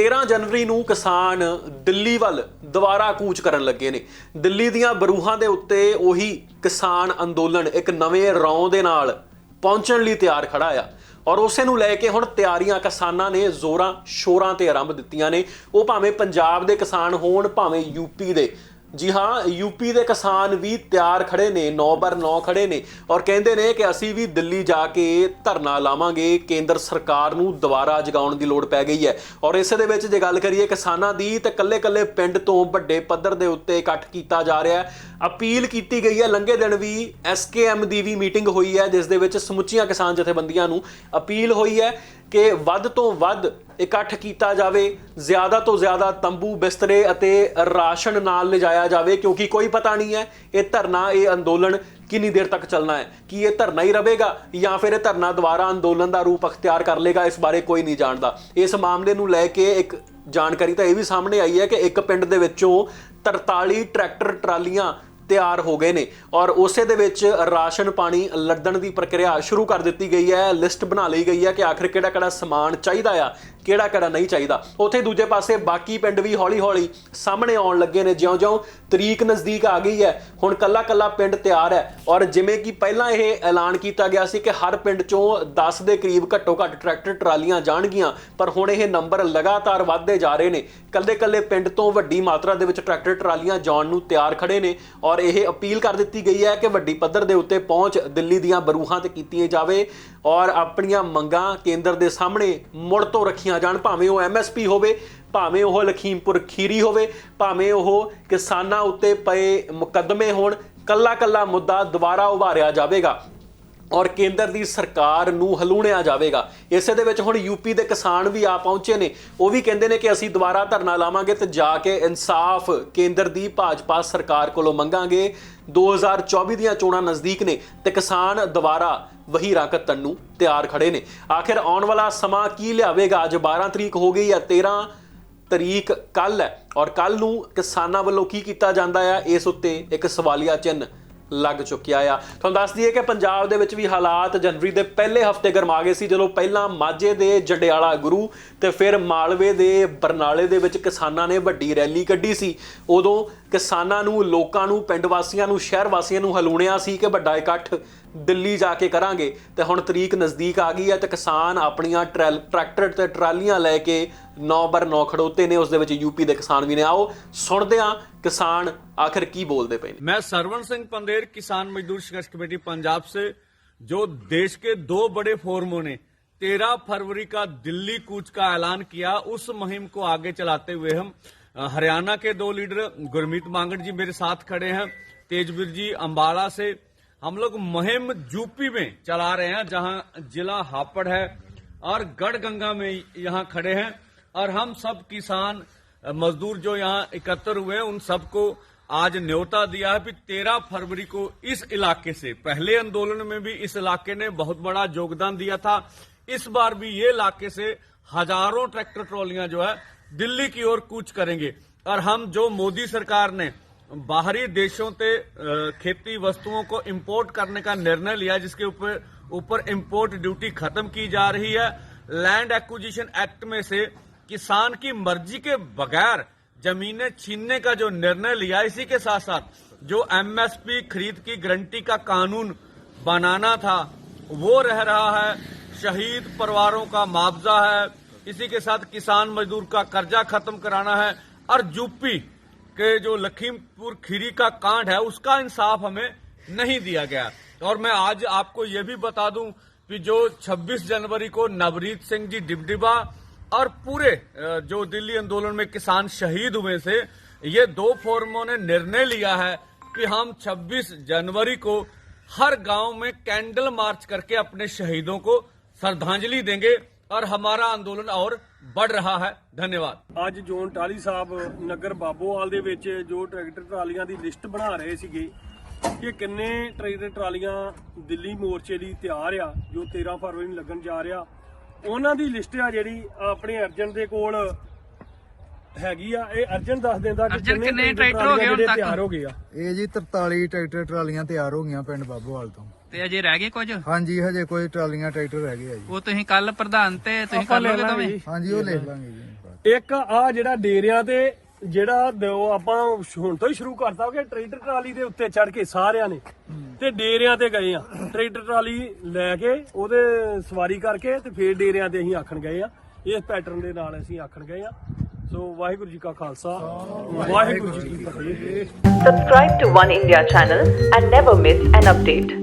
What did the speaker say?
13 ਜਨਵਰੀ ਨੂੰ ਕਿਸਾਨ ਦਿੱਲੀ ਵੱਲ ਦੁਬਾਰਾ ਕੂਚ ਕਰਨ ਲੱਗੇ ਨੇ। ਦਿੱਲੀ ਦੀਆਂ ਬਰੂਹਾਂ ਦੇ ਉੱਤੇ ਉਹੀ ਕਿਸਾਨ ਅੰਦੋਲਨ ਇੱਕ ਨਵੇਂ ਰੌਂ ਦੇ ਨਾਲ ਪਹੁੰਚਣ ਲਈ ਤਿਆਰ ਖੜਾ ਆ। ਔਰ ਉਸੇ ਨੂੰ ਲੈ ਕੇ ਹੁਣ ਤਿਆਰੀਆਂ ਕਿਸਾਨਾਂ ਨੇ ਜ਼ੋਰਾਂ ਸ਼ੋਰਾਂ ਤੇ ਆਰੰਭ ਦਿੱਤੀਆਂ ਨੇ। ਉਹ ਭਾਵੇਂ ਪੰਜਾਬ ਦੇ ਕਿਸਾਨ ਹੋਣ, ਭਾਵੇਂ ਯੂਪੀ ਦੇ। ਜੀ ਹਾਂ ਯੂਪੀ ਦੇ ਕਿਸਾਨ ਵੀ ਤਿਆਰ ਖੜੇ ਨੇ 9 ਬਰ 9 ਖੜੇ ਨੇ ਔਰ ਕਹਿੰਦੇ ਨੇ ਕਿ ਅਸੀਂ ਵੀ ਦਿੱਲੀ ਜਾ ਕੇ ਧਰਨਾ ਲਾਵਾਂਗੇ, ਕੇਂਦਰ ਸਰਕਾਰ ਨੂੰ ਦੁਬਾਰਾ ਜਗਾਉਣ ਦੀ ਲੋੜ ਪੈ ਗਈ ਹੈ। ਔਰ ਇਸ ਦੇ ਵਿੱਚ ਜੇ ਗੱਲ ਕਰੀਏ ਕਿਸਾਨਾਂ ਦੀ, ਤਾਂ ਕੱਲੇ-ਕੱਲੇ ਪਿੰਡ ਤੋਂ ਵੱਡੇ ਪੱਧਰ ਦੇ ਉੱਤੇ ਇਕੱਠ ਕੀਤਾ ਜਾ ਰਿਹਾ ਹੈ। ਅਪੀਲ ਕੀਤੀ ਗਈ ਹੈ, ਲੰਘੇ ਦਿਨ ਵੀ ਐਸਕੇਐਮ ਦੀ ਵੀ ਮੀਟਿੰਗ ਹੋਈ ਹੈ, ਜਿਸ ਦੇ ਵਿੱਚ ਸਮੁੱਚੀਆਂ ਕਿਸਾਨ ਜਥੇਬੰਦੀਆਂ ਨੂੰ ਅਪੀਲ ਹੋਈ ਹੈ। ਕਿ ਵੱਧ ਤੋਂ ਵੱਧ ਇਕੱਠ ਕੀਤਾ ਜਾਵੇ, ਜ਼ਿਆਦਾ ਤੋਂ ਜ਼ਿਆਦਾ ਤੰਬੂ ਬਿਸਤਰੇ ਅਤੇ ਰਾਸ਼ਨ ਨਾਲ ਲਿਜਾਇਆ ਜਾਵੇ, ਕਿਉਂਕਿ ਕੋਈ ਪਤਾ ਨਹੀਂ ਹੈ ਇਹ ਧਰਨਾ, ਇਹ ਅੰਦੋਲਨ ਕਿੰਨੀ ਦੇਰ ਤੱਕ ਚੱਲਣਾ ਹੈ। ਕਿ ਇਹ ਧਰਨਾ ਹੀ ਰਹੇਗਾ ਜਾਂ ਫਿਰ ਇਹ ਧਰਨਾ ਦੁਬਾਰਾ ਅੰਦੋਲਨ ਦਾ ਰੂਪ ਅਖਤਿਆਰ ਕਰ ਲੇਗਾ, ਇਸ ਬਾਰੇ ਕੋਈ ਨਹੀਂ ਜਾਣਦਾ। ਇਸ ਮਾਮਲੇ ਨੂੰ ਲੈ ਕੇ ਇੱਕ ਜਾਣਕਾਰੀ ਤਾਂ ਇਹ ਵੀ ਸਾਹਮਣੇ ਆਈ ਹੈ ਕਿ ਇੱਕ ਪਿੰਡ ਦੇ ਵਿੱਚੋਂ 43 ਟਰੈਕਟਰ, ਟਰਾਲੀਆਂ ਤਿਆਰ ਹੋ ਗਏ ਨੇ ਔਰ ਉਸੇ ਦੇ ਵਿੱਚ ਰਾਸ਼ਨ ਪਾਣੀ ਲੱਦਣ ਦੀ ਪ੍ਰਕਿਰਿਆ ਸ਼ੁਰੂ ਕਰ ਦਿੱਤੀ ਗਈ ਹੈ, ਲਿਸਟ ਬਣਾ ਲਈ ਗਈ ਹੈ ਕਿ ਆਖਰ ਕਿਹੜਾ ਕਿਹੜਾ ਸਮਾਨ ਚਾਹੀਦਾ ਆ ਕਿਹੜਾ ਕਿਹੜਾ ਨਹੀਂ ਚਾਹੀਦਾ। ਉੱਥੇ ਦੂਜੇ ਪਾਸੇ ਬਾਕੀ ਪਿੰਡ ਵੀ ਹੌਲੀ-ਹੌਲੀ ਸਾਹਮਣੇ ਆਉਣ ਲੱਗੇ ਨੇ, ਜਿਉਂ-ਜਿਉਂ ਤਰੀਕ ਨਜ਼ਦੀਕ ਆ ਗਈ ਹੈ, ਹੁਣ ਕੱਲਾ-ਕੱਲਾ ਪਿੰਡ ਤਿਆਰ ਹੈ। ਔਰ ਜਿਵੇਂ ਕਿ ਪਹਿਲਾਂ ਇਹ ਐਲਾਨ ਕੀਤਾ ਗਿਆ ਸੀ ਕਿ ਹਰ ਪਿੰਡ ਚੋਂ 10 ਦੇ ਕਰੀਬ ਘੱਟੋ-ਘੱਟ ਟਰੈਕਟਰ, ਟਰਾਲੀਆਂ ਜਾਣਗੀਆਂ, ਪਰ ਹੁਣ ਇਹ ਨੰਬਰ ਲਗਾਤਾਰ ਵੱਧਦੇ ਜਾ ਰਹੇ ਨੇ। ਕੱਲੇ-ਕੱਲੇ ਪਿੰਡ ਤੋਂ ਵੱਡੀ ਮਾਤਰਾ ਦੇ ਵਿੱਚ ਟਰੈਕਟਰ, ਟਰਾਲੀਆਂ ਜਾਣ ਨੂੰ ਤਿਆਰ ਖੜੇ ਨੇ ਔਰ ਇਹ ਅਪੀਲ ਕਰ ਦਿੱਤੀ ਗਈ ਹੈ ਕਿ ਵੱਡੀ ਪੱਧਰ ਦੇ ਉੱਤੇ ਪਹੁੰਚ ਦਿੱਲੀ ਦੀਆਂ ਬਰੂਹਾਂ ਤੇ ਕੀਤੀ ਜਾਵੇ। ਔਰ ਆਪਣੀਆਂ ਮੰਗਾਂ ਕੇਂਦਰ ਦੇ ਸਾਹਮਣੇ ਮੁੜ ਤੋਂ ਰੱਖੀਆਂ ਜਾਣ, ਭਾਵੇਂ ਉਹ ਐਮਐਸਪੀ ਹੋਵੇ, ਭਾਵੇਂ ਉਹ ਲਖੀਮਪੁਰ ਖੀਰੀ ਹੋਵੇ, ਭਾਵੇਂ ਉਹ ਕਿਸਾਨਾਂ ਉੱਤੇ ਪਏ ਮੁਕੱਦਮੇ ਹੋਣ ਕੱਲਾ ਕੱਲਾ ਮੁੱਦਾ ਦੁਬਾਰਾ ਉਭਾਰਿਆ ਜਾਵੇਗਾ। ਔਰ ਕੇਂਦਰ ਦੀ ਸਰਕਾਰ ਨੂੰ ਹਲੂਣਿਆ ਜਾਵੇਗਾ। ਇਸੇ ਦੇ ਵਿੱਚ ਹੁਣ ਯੂਪੀ ਦੇ ਕਿਸਾਨ ਵੀ ਆ ਪਹੁੰਚੇ ਨੇ। ਉਹ ਵੀ ਕਹਿੰਦੇ ਨੇ ਕਿ ਅਸੀਂ ਦੁਬਾਰਾ ਧਰਨਾ ਲਾਵਾਂਗੇ ਤੇ ਜਾ ਕੇ ਇਨਸਾਫ ਕੇਂਦਰ ਦੀ ਭਾਜਪਾ ਸਰਕਾਰ ਕੋਲੋਂ ਮੰਗਾਂਗੇ। 2024 ਦੀਆਂ ਚੋਣਾਂ ਨਜ਼ਦੀਕ ਨੇ ਤੇ ਕਿਸਾਨ ਦੁਬਾਰਾ ਵਹੀ ਰਾਕਤਨ ਨੂੰ ਤਿਆਰ ਖੜੇ ਨੇ। ਆਖਿਰ ਆਉਣ ਵਾਲਾ ਸਮਾਂ ਕੀ ਲਿਆਵੇਗਾ? ਅੱਜ 12 ਤਰੀਕ ਹੋ ਗਈ ਹੈ 13 ਤਰੀਕ ਕੱਲ ਹੈ। ਔਰ ਕੱਲ ਨੂੰ ਕਿਸਾਨਾਂ ਵੱਲੋਂ ਕੀ ਕੀਤਾ ਜਾਂਦਾ ਹੈ ਇਸ ਉੱਤੇ ਇੱਕ ਸਵਾਲੀਆ ਚਿੰਨ੍ਹ ਲੱਗ ਚੁੱਕਿਆ ਆ। ਤੁਹਾਨੂੰ ਦੱਸ ਦਈਏ ਕਿ ਪੰਜਾਬ ਦੇ ਵਿੱਚ ਵੀ ਹਾਲਾਤ ਜਨਵਰੀ ਦੇ ਪਹਿਲੇ ਹਫ਼ਤੇ ਗਰਮਾ ਗਏ ਸੀ, ਜਦੋਂ ਪਹਿਲਾਂ ਮਾਝੇ ਦੇ ਜੰਡਿਆਲਾ ਗੁਰੂ ਤੇ ਫਿਰ ਮਾਲਵੇ ਦੇ ਬਰਨਾਲੇ ਦੇ ਵਿੱਚ ਕਿਸਾਨਾਂ ਨੇ ਵੱਡੀ ਰੈਲੀ ਕੱਢੀ ਸੀ। ਉਦੋਂ ਕਿਸਾਨਾਂ ਨੂੰ, ਲੋਕਾਂ ਨੂੰ, ਪਿੰਡ ਵਾਸੀਆਂ ਨੂੰ, ਸ਼ਹਿਰ ਵਾਸੀਆਂ ਨੂੰ ਹਲੂਣਿਆ ਸੀ ਕਿ ਵੱਡਾ ਇਕੱਠ ਦਿੱਲੀ ਜਾ ਕੇ ਕਰਾਂਗੇ ਤੇ ਹੁਣ ਤਰੀਕ ਨਜ਼ਦੀਕ ਆ ਗਈ ਹੈ ਤੇ ਕਿਸਾਨ ਆਪਣੀਆਂ ਟਰੈਲ- ਟਰੈਕਟਰ ਤੇ ਟਰਾਲੀਆਂ ਲੈ ਕੇ 9 ਬਰ 9 ਖੜੋਤੇ ਨੇ ਉਸ ਦੇ ਵਿੱਚ ਯੂਪੀ ਦੇ ਕਿਸਾਨ ਵੀ ਨੇ ਆਓ ਸੁਣਦੇ ਹਾਂ ਕਿਸਾਨ ਆਖਿਰ ਕੀ ਬੋਲਦੇ ਪਏ ਨੇ मैं सरवण सिंह पंदेर किसान मजदूर संघर्ष कमेटी पंजाब से जो देश के दो बड़े फोरमों ने 13 फरवरी का दिल्ली कूच का ऐलान किया उस मुहिम को आगे चलाते हुए हम अ, हरियाणा के दो लीडर गुरमीत मांगड़ जी मेरे साथ खड़े हैं तेजवीर जी अंबाला से हम लोग मुहिम यूपी में चला रहे हैं, जहाँ जिला हापड़ है और गढ़गंगा में यहाँ खड़े हैं और हम सब किसान मजदूर जो यहाँ एकत्र हुए हैं, उन सबको आज न्योता दिया है कि तेरह फरवरी को इस इलाके से, पहले आंदोलन में भी इस इलाके ने बहुत बड़ा योगदान दिया था। इस बार भी ये इलाके से हज़ारों ट्रैक्टर ट्रॉलियाँ जो है दिल्ली की ओर कूच करेंगे। और हम जो मोदी सरकार ने बाहरी देशों से खेती वस्तुओं को इंपोर्ट करने का निर्णय लिया, जिसके ऊपर ऊपर इंपोर्ट ड्यूटी खत्म की जा रही है। लैंड एक्विजिशन एक्ट में से किसान की मर्ज़ी के बगैर जमीनें छीनने का जो निर्णय लिया, इसी के साथ साथ जो एमएसपी खरीद की गारंटी का कानून बनाना था, वो रह रहा है। शहीद परिवारों का मुआवजा है। इसी के साथ किसान मजदूर का कर्जा खत्म कराना है। और यूपी के जो लखीमपुर खीरी का कांड है, उसका इंसाफ हमें नहीं दिया गया। और मैं आज आपको ये भी बता दूँ कि जो 26 जनवरी को नवरीत सिंह जी डिबडिबा और पूरे जो दिल्ली आंदोलन में किसान शहीद हुए थे, ये दो फोरमों ने निर्णय लिया है कि हम 26 जनवरी को हर गाँव में कैंडल मार्च करके अपने शहीदों को श्रद्धांजलि देंगे। और हमारा आंदोलन और बढ़ रहा है धन्यवाद ਅੱਜ ਜੋਨ ਟਾਲੀ ਸਾਹਿਬ ਨਗਰ ਬਾਬੋਵਾਲ ਦੇ ਵਿੱਚ ਜੋ ਟਰੈਕਟਰ ਟਰਾਲੀਆਂ ਦੀ ਲਿਸਟ ਬਣਾ ਰਹੇ ਸੀਗੇ ਕਿ ਕਿੰਨੇ ਟਰੈਕਟਰ ਟਰਾਲੀਆਂ ਦਿੱਲੀ ਮੋਰਚੇ ਲਈ ਤਿਆਰ ਆ ਜੋ 13 ਫਰਵਰੀ ਨੂੰ ਲੱਗਣ ਜਾ ਰਿਹਾ ਉਹਨਾਂ ਦੀ ਲਿਸਟ ਆ ਜਿਹੜੀ ਆਪਣੇ ਅਰਜਨ ਦੇ ਕੋਲ ਹੈਗੀ ਆ ਇਹ ਅਰਜਨ ਦੱਸ ਦਿੰਦਾ ਕਿ ਅਰਜਨ ਕਿੰਨੇ ਟਰੈਕਟਰ ਟਰੈਕਟਰ ਹੋ ਗਏ ਹੁਣ ਜਿਹੜੇ ਤੱਕ? ਤਿਆਰ ਹੋ ਗਏ ਆ ਇਹ ਜੀ 43 ਟਰੈਕਟਰ ਟਰਾਲੀਆਂ ਤਿਆਰ ਹੋ ਗਈਆਂ ਪਿੰਡ ਬਾਬੋਵਾਲ ਤੋਂ ਤੇ ਅਜੇ ਰਹਿ ਗਏ ਕੁਝ? ਹਾਂਜੀ ਹਜੇ ਕੋਈ ਟਰਾਲੀਆਂ ਟਰੈਕਟਰ ਰਹਿ ਗਏ ਆ ਜੀ। ਉਹ ਤੁਸੀਂ ਕੱਲ ਪ੍ਰਧਾਨ ਤੇ ਤੁਸੀਂ ਕਰ ਲੋਗੇ ਦੋਵੇਂ? ਹਾਂਜੀ ਉਹ ਲਿਖ ਲਾਂਗੇ ਜੀ। ਇੱਕ ਆ ਜਿਹੜਾ ਡੇਰਿਆਂ ਤੇ ਜਿਹੜਾ ਦਿਓ ਆਪਾਂ ਹੁਣ ਤੋਂ ਹੀ ਸ਼ੁਰੂ ਕਰਤਾ ਕਿ ਟਰੈਕਟਰ ਟਰਾਲੀ ਦੇ ਉੱਤੇ ਚੜ ਕੇ ਸਾਰਿਆਂ ਨੇ ਤੇ ਡੇਰਿਆਂ ਤੇ ਗਏ ਆ। ਟਰੈਕਟਰ ਟਰਾਲੀ ਲੈ ਕੇ ਉਹਦੇ ਸਵਾਰੀ ਕਰਕੇ ਤੇ ਫੇਰ ਡੇਰਿਆਂ ਤੇ ਅਸੀਂ ਆਖਣ ਗਏ ਆ। ਇਸ ਪੈਟਰਨ ਦੇ ਨਾਲ ਅਸੀਂ ਆਖਣ ਗਏ ਆ। ਸੋ ਵਾਹਿਗੁਰੂ ਜੀ ਕਾ ਖਾਲਸਾ ਵਾਹਿਗੁਰੂ ਜੀ ਕੀ ਫਤਿਹ। Subscribe to One India channel and never miss an update.